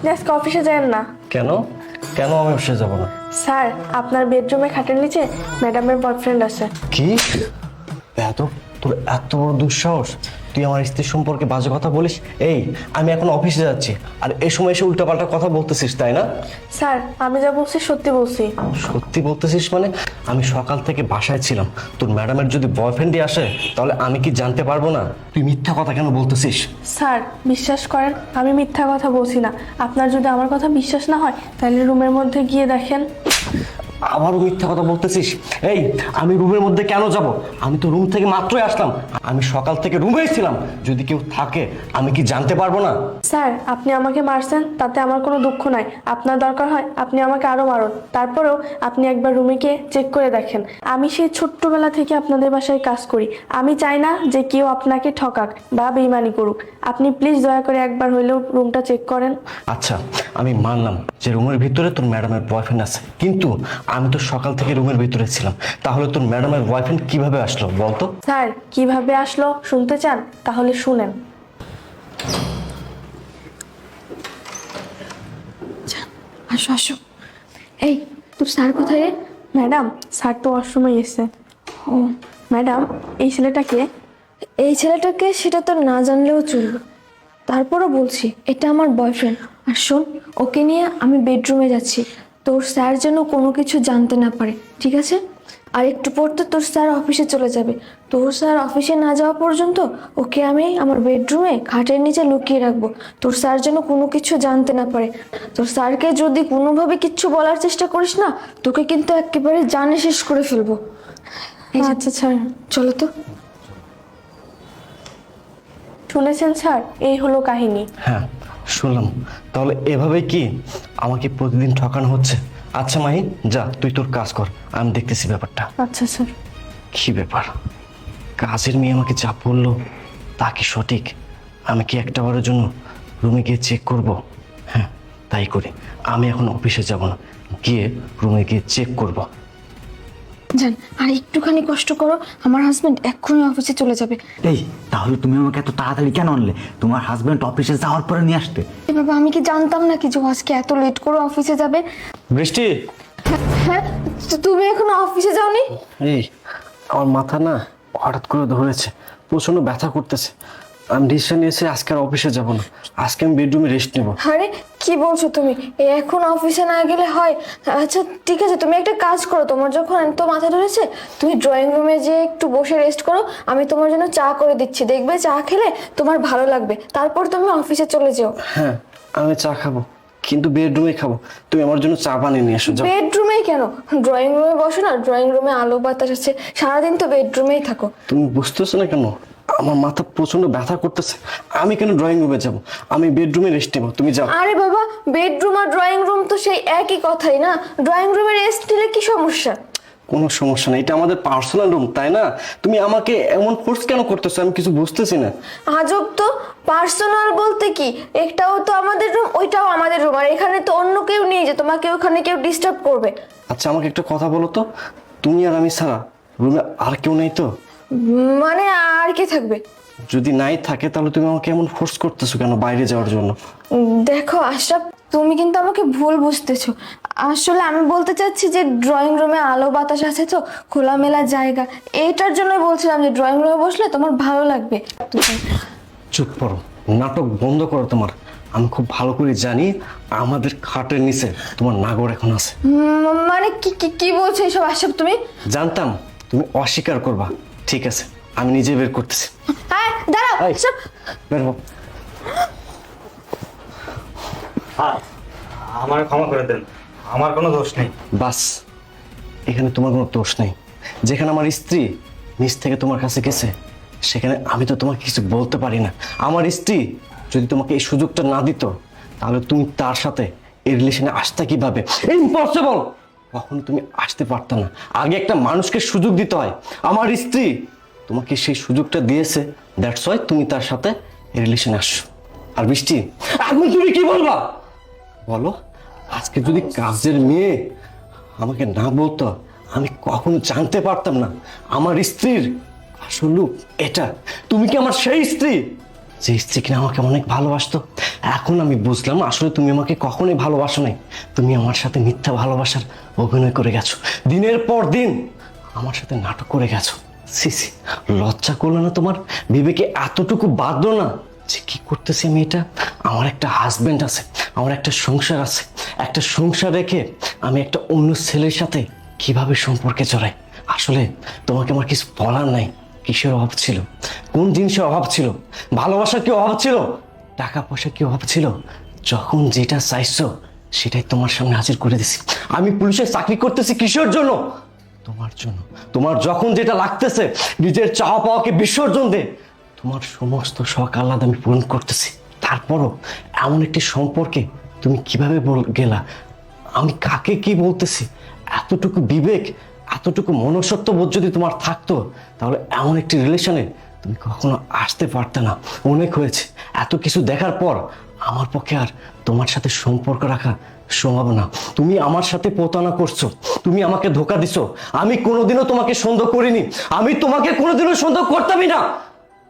আপনি আজকে অফিসে যান না। কেন? কেন আমি অফিসে যাব না? স্যার আপনার বেডরুমে খাটের নিচে ম্যাডামের বয়ফ্রেন্ড আছে। কি? এত? তোর এত বড় দুঃসাহস। তুই আমার স্ত্রীর সম্পর্কে বাজে কথা বলিস? এই আমি এখন অফিসে যাচ্ছি। আর এই সময় এসে উল্টাপাল্টা কথা বলতেছিস তাই না? স্যার আমি যা বলছি সত্যি বলছি। সত্যি বলতেছিস মানে? আমি সকাল থেকে বাসায় ছিলাম। তোর ম্যাডামের যদি বয়ফ্রেন্ডই আসে তাহলে আমি কি জানতে পারব না? তুই মিথ্যা কথা কেন বলতেছিস? স্যার বিশ্বাস করেন আমি মিথ্যা কথা বলছি না। আপনার যদি আমার কথা বিশ্বাস না হয় তাহলে রুমের মধ্যে গিয়ে দেখেন। আবারও মিথ্যা কথা বলতেছিস? এই আমি রুমের মধ্যে কেন যাব? আমি তো রুম থেকে মাত্রই আসলাম। আমি সকাল থেকে রুমেই ছিলাম। যদি কেউ থাকে আমি কি জানতে পারব না? স্যার আপনি আমাকে মারছেন তাতে আমার কোনো দুঃখ নাই। আপনার দরকার হয় আপনি আমাকে আরও মারুন। তারপরেও আপনি একবার রুমে গিয়ে চেক করে দেখেন। আমি সেই ছোট্টবেলা থেকে আপনাদের বাসায় কাজ করি। আমি চাই না যে কেউ আপনাকে ঠকাক বা বেইমানি করুক। আপনি প্লিজ দয়া করে একবার হইলেও রুমটা চেক করেন। আচ্ছা আমি মানলাম যে রুমের ভিতরে তোর ম্যাডামের বয়ফ্রেন্ড আছে। কিন্তু আমি তো সকাল থেকে রুমের ভিতরে ছিলাম। তাহলে তোর ম্যাডামের বয়ফ্রেন্ড কীভাবে আসলো বলতো? স্যার কীভাবে আসলো? শুনতে চান? তাহলে শুনেন। আসো আসো। এই তোর স্যার কোথায় রে? ম্যাডাম স্যার তো ওয়াশরুমে এসে ও। ম্যাডাম এই ছেলেটাকে? এই ছেলেটাকে সেটা তোর না জানলেও চলবে। তারপরও বলছি এটা আমার বয়ফ্রেন্ড আর শোন ওকে নিয়ে আমি বেডরুমে যাচ্ছি। তোর স্যার যেন কোনো কিছু জানতে না পারে ঠিক আছে? আর একটু পর তো তোর স্যার অফিসে চলে যাবে। তোর স্যার অফিসে না যাওয়া পর্যন্ত ওকে আমি আমার বেডরুমে খাটের নিচে লুকিয়ে রাখব। তোর স্যার যেন কোনো কিছু জানতে না পারে। তোর স্যারকে যদি কোনোভাবে কিচ্ছু বলার চেষ্টা করিস না তোকে কিন্তু একেবারে জানে শেষ করে ফেলব। আচ্ছা স্যার। চলো তো। শুনেছেন স্যার? এই হলো কাহিনী। হ্যাঁ। শুনলাম। তাহলে এভাবে কি আমাকে প্রতিদিন ঠকানো হচ্ছে? আচ্ছা মাহি যা তুই তোর কাজ কর। আমি দেখতেছি ব্যাপারটা। আচ্ছা স্যার। কি ব্যাপার? কাজের মেয়ে আমাকে যা বলল তা কি সঠিক? আমি কি একটা বারের জন্য রুমে গিয়ে চেক করব? হ্যাঁ তাই করি। আমি এখন অফিসে যাব না গিয়ে রুমে গিয়ে চেক করব। জান আর একটুখানি কষ্ট করো আমার হাজবেন্ড এক্ষুনি অফিসে চলে যাবে। এই তাহলে তুমি আমাকে এত তাড়াতাড়ি কেন আনলে? তোমার হাজবেন্ড অফিসে যাওয়ার পরে নিয়ে আসতে। এ বাবা আমি কি জানতাম নাকি যে ও আজকে এত লেট করে অফিসে যাবে? বৃষ্টি! হ্যাঁ তো তুমি এখনও অফিসে যাওনি? এই আমার মাথা না হঠাৎ করে ধরেছে। প্রচণ্ড ব্যথা করতেছে। আমি ডিসিশন নিয়েছি আজকে আর অফিসে যাব না। আজকে আমি বেডরুমে রেস্ট নেব। আরে কি বলছো তুমি? এখন অফিসে না গেলে হয়। আচ্ছা ঠিক আছে তুমি একটা কাজ করো। তোমার যখন এত মাথা ধরেছে তুমি ড্রয়িং রুমে যে একটু বসে রেস্ট করো। আমি তোমার জন্য চা করে দিচ্ছি। দেখবে চা খেলে তোমার ভালো লাগবে। তারপর তুমি অফিসে চলে যেও। হ্যাঁ আমি চা খাব কিন্তু বেডরুমে খাব। তুমি আমার জন্য চা বানিয়ে নিয়ে এসো বেডরুমে কেন? ড্রয়িং রুমে বসো না ড্রয়িং রুমে আলো বাতাস আছে। সারাদিন তো বেডরুমেই থাকো। তুমি বুঝতেছো না কেন? আমার মাথা প্রচণ্ড ব্যথা করতেছে। আমি কেন ড্রয়িং রুমে যাব? আমি বেডরুমে রেস্ট নেব তুমি যাও। আরে বাবা বেডরুম আর ড্রয়িং রুম তো সেই একই কথাই না? ড্রয়িং রুমে রেস্ট নিলে কি সমস্যা? কোনো সমস্যা নেই এটা আমাদের পার্সোনাল রুম তাই না? তুমি আমাকে এমন ফোর্স কেন করতেছো? আমি কিছু বুঝতেছি না। আজব তো পার্সোনাল বলতে কি? একটাও তো আমাদের রুম ওইটাও আমাদের রুম আর এখানে তো অন্য কেউ নেই যে তোমাকে ওখানে কেউ ডিস্টার্ব করবে। আচ্ছা আমাকে একটা কথা বলো তো। তুমি আর আমি ছাড়া রুমে আর কেউ নেই তো? মানে আর কে থাকবে? যদি নাই থাকে তাহলে তুমি আমাকে এমন ফোর্স করতেছো কেন বাইরে যাওয়ার জন্য? দেখো আশরাফ তুমি কিন্তু আমাকে ভুল বুঝতেছো। আসলে আমি বলতে চাচ্ছি যে ড্রয়িং রুমে আলো বাতাস আছে তো খোলামেলা জায়গা এটার জন্য বলছিলাম যে ড্রয়িং রুমে বসলে তোমার ভালো লাগবে। চুপ করো নাটক বন্ধ করো তোমার। আমি খুব ভালো করে জানি আমাদের খাটের নিচে তোমার নাগর এখন আছে। মানে কি কি- কি বলছো এসব আশরাফ তুমি? জানতাম তুমি অস্বীকার করবা। ঠিক আছে। আমি নিজে বের করতেছি। হ্যাঁ দাঁড়াও এই। বের হও। আমার ক্ষমা করে দেন। আমার কোনো দোষ নেই। বাস এখানে তোমার কোনো দোষ নেই। যেখানে আমার স্ত্রী নিজ থেকে তোমার কাছে গেছে সেখানে আমি তো তোমাকে কিছু বলতে পারি না। আমার স্ত্রী যদি তোমাকে এই সুযোগটা না দিত তাহলে তুমি তার সাথে এই রিলেশনে আসতে কীভাবে? ইম্পসিবল কখনো তুমি আসতে পারত না। আগে একটা মানুষকে সুযোগ দিতে হয়। আমার স্ত্রী তোমাকে সেই সুযোগটা দিয়েছে। দ্যাটস ওয়াই তুমি তার সাথে রিলেশনে আসছো। আর বৃষ্টি, এখন তুমি কি বলবা? বলো, আজকে যদি কাজের মেয়ে আমাকে না বলতো, আমি কখনো জানতে পারতাম না আমার স্ত্রীর আসল রূপ এটা। তুমি কি আমার সেই স্ত্রী? যে স্ত্রী কিনা আমাকে অনেক ভালোবাসতো। এখন আমি বুঝলাম, আসলে তুমি আমাকে কখনোই ভালোবাসো নাই। তুমি আমার সাথে মিথ্যা ভালোবাসার অভিনয় করে গেছো। দিনের পর দিন আমার সাথে নাটক করে গেছো। সিসি লজ্জা করল না তোমার? বিবেকে এতটুকু বাঁধলো না যে কি করতেছি আমি এটা আমার একটা হাজবেন্ড আছে, আমার একটা সংসার আছে। একটা সংসার রেখে আমি একটা অন্য ছেলের সাথে কীভাবে সম্পর্কে জড়াই? আসলে তোমাকে আমার কিছু বলার নাই। কিসের অভাব ছিল? কোন জিনিসের অভাব ছিল? ভালোবাসার কি অভাব ছিল? টাকা পয়সা কি অভাব ছিল? যখন যেটা চাইছো, সেটাই তোমার সামনে হাজির করে দিছি। আমি পুলিশের চাকরি করতেছি কিসের জন্য? তোমার জন্য। তোমার যখন যেটা লাগতেছে, নিজের চাওয়া পাওয়াকে বিসর্জন দে। তোমার সমস্ত শখ আহ্লাদ আমি পূরণ করতেছি। তারপরও এমন একটি সম্পর্কে তুমি কীভাবে গেলা? আমি কাকে কি বলতেছি? এতটুকু বিবেক, এতটুকু মনুষ্যত্ব বোধ যদি তোমার থাকতো, তাহলে এমন একটি রিলেশনে তুমি কখনো আসতে পারতে না। অনেক হয়েছে। এত কিছু দেখার পর আমার পক্ষে আর তোমার সাথে সম্পর্ক রাখা সম্ভব না। তুমি আমার সাথে প্রতারণা করছ। তুমি আমাকে ধোকা দিছো। আমি কোনোদিনও তোমাকে সন্দেহ করিনি। আমি তোমাকে কোনোদিনও সন্দেহ করতামই না।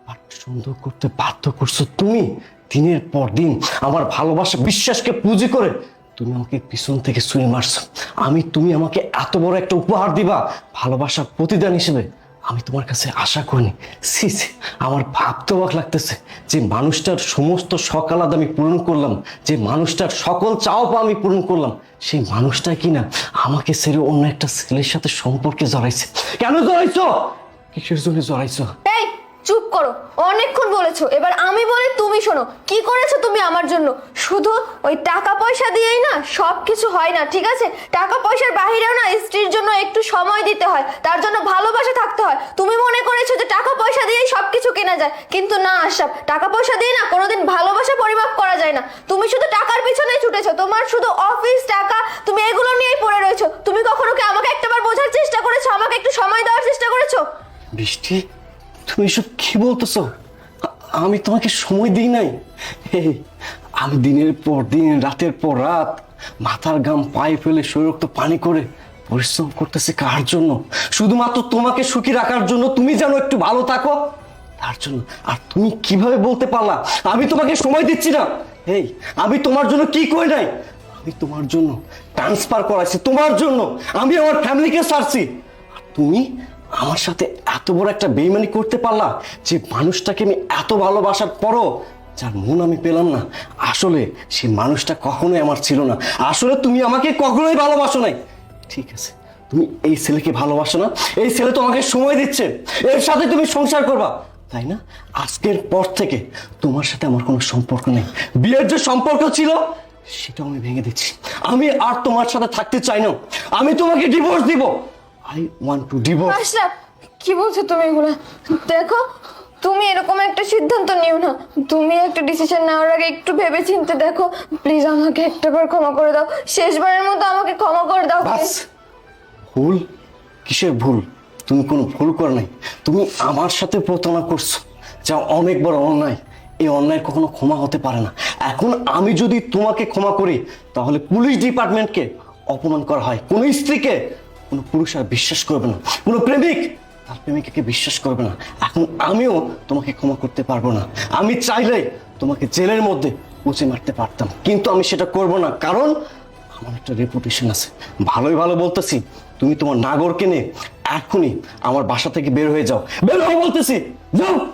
আর সুন্দর করতে বাধ্য করছ তুমি। দিনের পর দিন আমার ভালোবাসা বিশ্বাসকে পুঁজি করে তুমি আমাকে পিছন থেকে ছুঁড়ে মারছো। আমি, তুমি আমাকে এত বড় একটা উপহার দিবা। ভালোবাসার প্রতিদান হিসেবে। আমি তোমার কাছে আশা করিনি। সি আমার ভাবতে অবাক লাগতেছে যে মানুষটার সমস্ত সকালাদ আমি পূরণ করলাম, যে মানুষটার সকল চাও পা আমি পূরণ করলাম। সেই মানুষটা কিনা আমাকে ছেড়ে অন্য একটা ছেলের সাথে সম্পর্কে জড়াইছে। কেন জড়াইছো? কিসের জন্য জড়াইছো? এই চুপ করো, অনেকক্ষণ বলেছ, এবার আমি বলি তুমি শোনো, কি করেছ তুমি আমার জন্য? শুধু ওই টাকা পয়সা দিয়েই না সব কিছু হয় না, ঠিক আছে? টাকা পয়সার বাহিরেও না স্ত্রীর জন্য একটু সময় দিতে হয়, তার জন্য ভালোবাসা থাকতে হয়। তুমি মনে করেছ যে টাকা পয়সা দিয়েই সব কিছু কেনা যায়, কিন্তু না, আশরাফ, টাকা পয়সা দিয়ে না কোনোদিন ভালোবাসা পরিমাপ করা যায় না। তুমি শুধু টাকার পিছনে ছুটেছো, তোমার শুধু অফিস, টাকা, তুমি এগুলো নিয়েই পড়ে রয়েছো। তুমি কখনো কি আমাকে একটাবার বোঝার চেষ্টা করেছ, আমাকে একটু সময় দেওয়ার চেষ্টা করেছ? বৃষ্টি? তুমি এসব কি বলতেছো? আমি তোমাকে সময় দিই নাই। আমি দিনের পর দিন, রাতের পর রাত মাথার গাম পায়ে ফেলে শরীরক্ত পানি করে পরিশ্রম করতেছি কার জন্য? শুধুমাত্র তোমাকে সুখী রাখার জন্য তুমি যেন একটু ভালো থাকো। তার জন্য আর তুমি কীভাবে বলতে পারলা? আমি তোমাকে সময় দিচ্ছি না। এই আমি তোমার জন্য কি করি নাই? আমি তোমার জন্য ট্রান্সফার করাইছি, তোমার জন্য। আমি আমার ফ্যামিলিকে ছাড়ছি। আর তুমি আমার সাথে এত বড় একটা বেইমানি করতে পারলা যে মানুষটাকে আমি এত ভালোবাসার পরও যার মন আমি পেলাম না। আসলে সে মানুষটা কখনোই আমার ছিল না। আসলে তুমি আমাকে কখনোই ভালোবাসো নাই। ঠিক আছে, তুমি এই ছেলেকে ভালোবাসো না। এই ছেলে তোমাকে সময় দিচ্ছে। এর সাথে তুমি সংসার করবা। তাই না? আজকের পর থেকে তোমার সাথে আমার কোনো সম্পর্ক নেই। বিয়ের যে সম্পর্ক ছিল, সেটাও আমি ভেঙে দিচ্ছি। আমি আর তোমার সাথে থাকতে চাই না। আমি তোমাকে ডিভোর্স দিব। I want to divorce Ashraf কি বলছো তুমি এগুলা? দেখো তুমি এরকম একটা সিদ্ধান্ত নিও না। তুমি একটা ডিসিশন নেওয়ার আগে একটু ভেবে চিন্তে দেখো। প্লিজ আমাকে একটাবার ক্ষমা করে দাও। শেষবারের মতো আমাকে ক্ষমা করে দাও বাস। ভুল? কিসের ভুল? তুমি কোনো ভুল করো নাই। তুমি আমার সাথে প্রতারণা করছ যা অনেক বড় অন্যায়। এই অন্যায় কখনো ক্ষমা হতে পারে না। এখন আমি যদি তোমাকে ক্ষমা করি তাহলে পুলিশ ডিপার্টমেন্টকে অপমান করা হয়। কোনো স্ত্রীকে কোনো পুরুষ আর বিশ্বাস করবে না। কোনো প্রেমিক তার প্রেমিকাকে বিশ্বাস করবে না। এখন আমিও তোমাকে ক্ষমা করতে পারব না। আমি চাইলে তোমাকে জেলের মধ্যে উঁচে মারতে পারতাম। কিন্তু আমি সেটা করব না। কারণ আমার একটা রেপুটেশন আছে। ভালোই ভালো বলতেছি। তুমি তোমার নাগরকে নিয়ে এখনই আমার বাসা থেকে বের হয়ে যাও। বের হও বলতেছি। যাও।